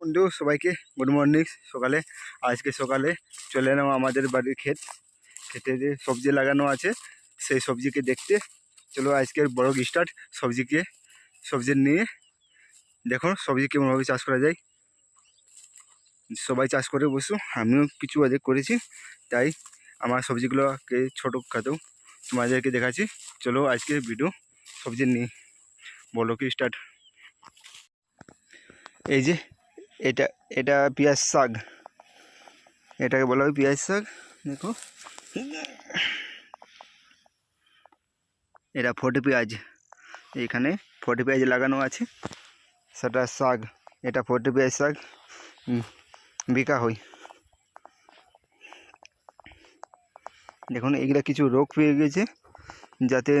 বন্ধু, সবাইকে good morning. সকালে, আজকে সকালে চলে এলাম আমাদের বাড়ির ক্ষেত। ক্ষেতে যে সবজি লাগানো আছে, সেই সবজিকে দেখতে। চলো আজকের বড় স্টার্ট সবজিকে, সবজি নিয়ে। দেখো সবজি কেমনভাবে চাষ করা যায়। সবাই চাষ করে বসু, আমিও কিছু আজকে করেছি, তাই আমার সবজিগুলোকে ছোটো খাতেও তোমাদেরকে দেখাচ্ছি। চলো আজকে ভিডিও সবজি নিয়ে বলো কি স্টার্ট এই যে এটা এটা পেঁয়াজ শাক। এটাকে বলা হয় পেঁয়াজ শাক, দেখো। এটা ফোটে পেঁয়াজ, এখানে ফোটে পেঁয়াজ লাগানো আছে। সেটা শাক, এটা ফোটে পেঁয়াজ শাক বিকা হয়। দেখুন, এগুলা কিছু রোগ পেয়ে গেছে, যাতে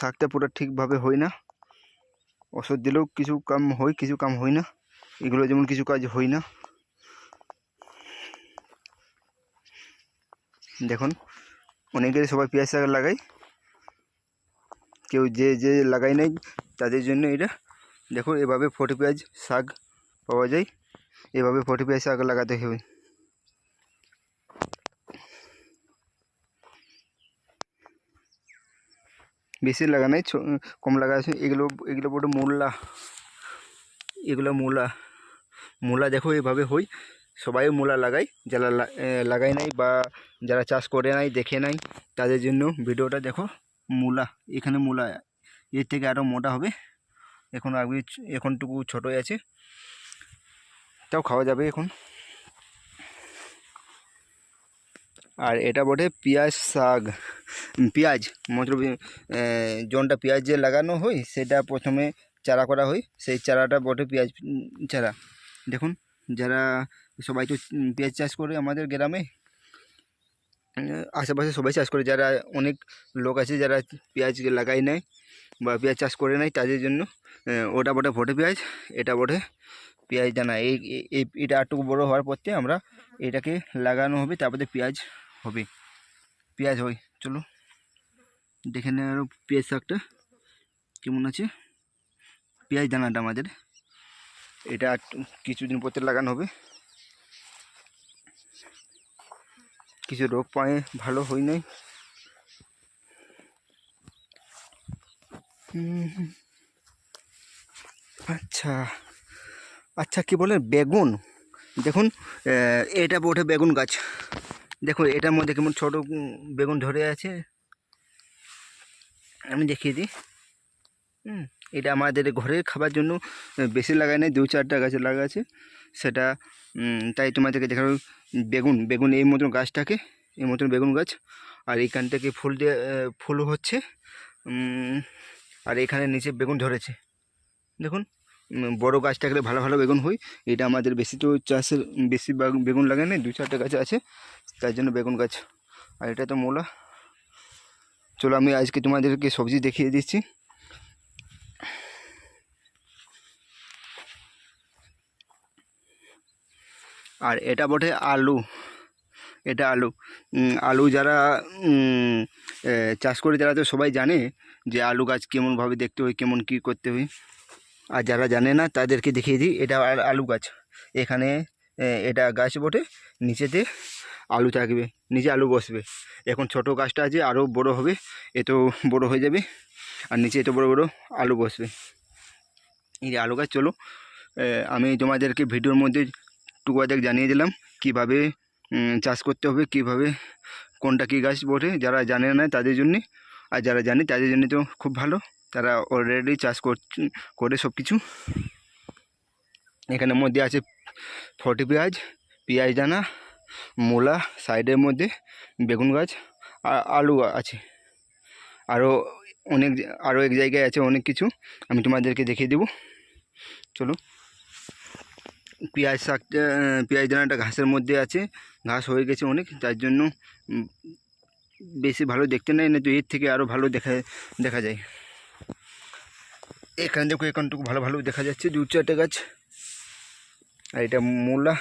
শাকটা পুরো ঠিকভাবে হয় না। ওষুধ দিলেও কিছু কাম হয়, কিছু কাম হয় না। এগুলো যেমন কিছু কাজ হয় না। দেখুন, অনেকেরই সবাই পেঁয়াজ শাক লাগায়। কেউ যে যে লাগাই নাই, তাদের জন্য এটা দেখো এভাবে ফোটে পেঁয়াজ শাক পাওয়া যায়। এভাবে ফোটে পেঁয়াজ শাক লাগাতে হবে। বেশি লাগা নাই কম লাগা আছে। এগুলো এগুলো বড় মূলা। এগুলো মূলা। মূলা দেখো, এভাবে হই। সবাই মূলা লাগাই। যারা লাগাই নাই বা যারা চাষ করে নাই, দেখে নাই, তাদের জন্য ভিডিওটা দেখো, মূলা, এখানে মূলা, এর থেকে আরও মোটা হবে। এখন আগে এখনটুকু ছোটোই আছে। তাও খাওয়া যাবে এখন। আর এটা বটে পেঁয়াজ শাক। পেঁয়াজ, মতলব জনটা পেঁয়াজ যে লাগানো হয় সেটা প্রথমে চারা করা হয় সেই চারাটা বটে পেঁয়াজ চারা। দেখুন, যারা সবাই তো পেঁয়াজ চাষ করে আমাদের গ্রামে, আশেপাশে সবাই চাষ করে, যারা অনেক লোক আছে যারা পেঁয়াজ লাগাই নেয় বা পেঁয়াজ চাষ করে নেয়, তাদের জন্য ওটা বটে ফোটে পেঁয়াজ, এটা বটে পেঁয়াজ দানা। এই এটা আটটুকু বড়ো হওয়ার পরতে আমরা এটাকে লাগানো হবে, তারপরে পেঁয়াজ হবে। পেঁয়াজ হয়, চলো। দেখে নেই আরও পেঁয়াজ শাকটা কেমন আছে? পেঁয়াজ দানাটা আমাদের। এটা কিছুদিন পরতে লাগানো হবে। কিছু রোগ পায়ে ভালো হয় নাই। আচ্ছা আচ্ছা কি বলে, বেগুন। দেখুন এটা ওঠে বেগুন গাছ। দেখুন, এটার মধ্যে কেমন ছোট বেগুন ধরে আছে। আমি দেখিয়ে দিই। হুম এটা আমাদের ঘরে খাবার জন্য বেশি লাগাই নাই দু চারটা গাছে লাগা আছে সেটা তাই তোমাদেরকে দেখাবো বেগুন। বেগুন এই মতন গাছটাকে এই মতন বেগুন গাছ। আর এইখান থেকে ফুল দিয়ে ফুল হচ্ছে আর এখানে নিচে বেগুন ধরেছে। দেখুন বড় গাছ থাকলে ভালো ভালো বেগুন হয়। এটা আমাদের বেশি তো চাষের, বেশি বেগুন লাগে না দু চারটে গাছ আছে, তার জন্য বেগুন গাছ। আর এটা তো মূলা। চলো আমি আজকে তোমাদেরকে সবজি দেখিয়ে দিচ্ছি। আর এটা বটে আলু। এটা আলু। আলু যারা চাষ করে তারা তো সবাই জানে যে আলু গাছ কেমনভাবে দেখতে হয়, কেমন কী করতে হয়। আর যারা জানে না, তাদেরকে দেখিয়ে দিই, এটা আলু গাছ। এখানে এটা গাছ বটে, নিচেতে আলু থাকবে, নিচে আলু বসবে। এখন ছোট গাছটা আছে আরও বড় হবে, এ তো বড় হয়ে যাবে, আর নিচে এত বড় বড় আলু বসবে। এই আলু গাছ, চলো আমি তোমাদেরকে ভিডিওর মধ্যে টুকুয়াদেক জানিয়ে দিলাম কীভাবে চাষ করতে হবে, কীভাবে, কোনটা কী গাছ বটে, যারা জানে না তাদের জন্যে। আর যারা জানে তাদের জন্য তো খুব ভালো, তারা অলরেডি চাষ করে সব কিছু এখানের মধ্যে আছে ফটি পেঁয়াজ পেঁয়াজ দানা, মূলা, সাইডের মধ্যে বেগুন গাছ আর আলু আছে। আরও অনেক আরও এক জায়গায় আছে অনেক কিছু, আমি তোমাদেরকে দেখিয়ে দেবো। চলো। পেঁয়াজ শাকটা পেঁয়াজ দানাটা ঘাসের মধ্যে আছে। ঘাস হয়ে গেছে অনেক, তার জন্য বেশি ভালো দেখতে নেই না তো এর থেকে আরও ভালো দেখা দেখা যায়। এখানে দেখো, এখানটুকু ভালো ভালো দেখা যাচ্ছে, দু চারটে গাছ। আর এটা মূলা।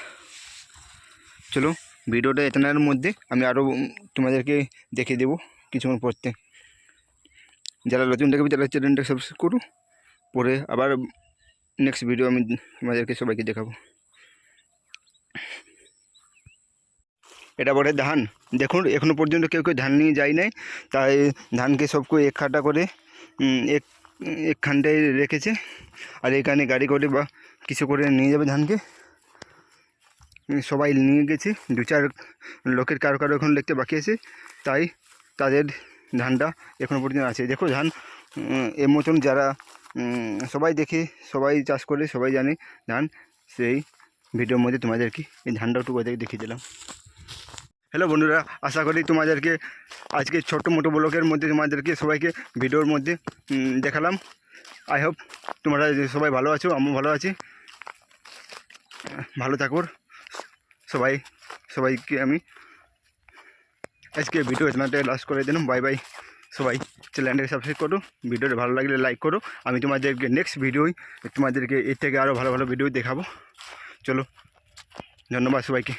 চলো, ভিডিওটা এতনার মধ্যে, আমি আরও তোমাদেরকে দেখিয়ে দেবো কিছুক্ষণ পরতে। যারা নতুন দেখবে, তারা চ্যানেলটা সাবস্ক্রাইব করো। পরে আবার নেক্সট ভিডিও আমি তোমাদেরকে সবাইকে দেখাবো। এটা বটে ধান। দেখুন, এখনও পর্যন্ত কেউ কেউ ধান নিয়ে যায় নাই। তাই ধানকে সবকে এক খাটা করে এক একখানটায় রেখেছে। আর এখানে গাড়ি করে বা কিছু করে নিয়ে যাবে ধানকে। সবাই নিয়ে গেছে। দু চার লোকের কারও কারও এখন লিখতে বাকি আছে। তাই তাদের ধানটা এখনও পর্যন্ত আছে। দেখো ধান এর মতন যারা সবাই দেখে, সবাই চাষ করে, সবাই জানে ধান। সেই ভিডিওর মধ্যে তোমাদেরকে এই ধানটা একটু দেখিয়ে দিলাম। হ্যালো বন্ধুরা, আশা করি তোমাদেরকে আজকে ছোট্ট মোটো ব্লকের মধ্যে তোমাদেরকে সবাইকে ভিডিওর মধ্যে দেখালাম। আই হোপ তোমরা সবাই ভালো আছো, আমিও ভালো আছি। ভালো থাকো। সবাই, সবাইকে আমি আজকে ভিডিও চ্যানেলটা লাস্ট করে দিলাম। বাই বাই সবাই চ্যানেলটাকে সাবস্ক্রাইব করো ভিডিওটা ভালো লাগলে লাইক করো। আমি তোমাদেরকে নেক্সট ভিডিওই তোমাদেরকে এর থেকে আরও ভালো ভালো ভিডিও দেখাবো। চলো, ধন্যবাদ সবাইকে।